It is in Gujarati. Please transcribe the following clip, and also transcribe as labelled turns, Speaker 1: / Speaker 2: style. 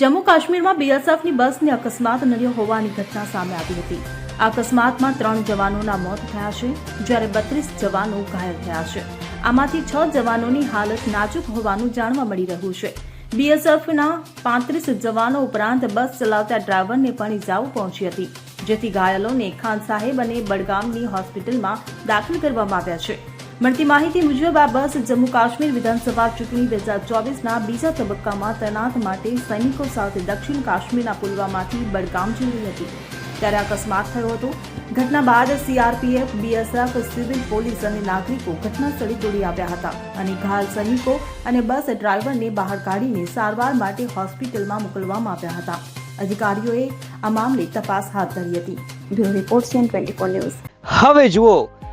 Speaker 1: જમ્મુ કાશ્મીરમાં બીએસએફની બસને અકસ્માત નડ્યો હોવાની ઘટના સામે આવી હતી. આ અકસ્માતમાં ત્રણ જવાનોના મોત થયા છે, જ્યારે બત્રીસ જવાનો ઘાયલ થયા છે. આમાંથી છ જવાનોની હાલત નાજુક હોવાનું જાણવા મળી રહ્યું છે. બીએસએફના પાંત્રીસ જવાનો ઉપરાંત બસ ચલાવતા ડ્રાઈવરને પણ ઇજાઓ પહોંચી હતી, જેથી ઘાયલોને ખાન સાહેબ અને બડગામની હોસ્પિટલમાં દાખલ કરવામાં આવ્યા છે. મળતી માહિતી મુજબ આ બસ જમ્મુ કાશ્મીર વિધાનસભા ચૂંટણી બે હજાર ચોવીસના બીજા તબક્કામાં તૈનાત માટે સૈનિકો સાથે દક્ષિણ કાશ્મીરના પુલવામાથી બડગામ જઈ રહી હતી. ત્યારે અકસ્માત થયો હતો. ઘટના બાદ સીઆરપીએફ બીએસએફ સિવિલ પોલીસ અને નાગરિકો ઘટના સ્થળે દોડી આવ્યા હતા અને ઘાયલ સૈનિકો અને બસ ડ્રાઈવરને બહાર કાઢીને સારવાર માટે હોસ્પિટલમાં મોકલવામાં આવ્યા હતા. અધિકારીઓએ આ મામલે તપાસ હાથ ધરી હતી. Bureau report CN twenty news.
Speaker 2: હવે જુઓ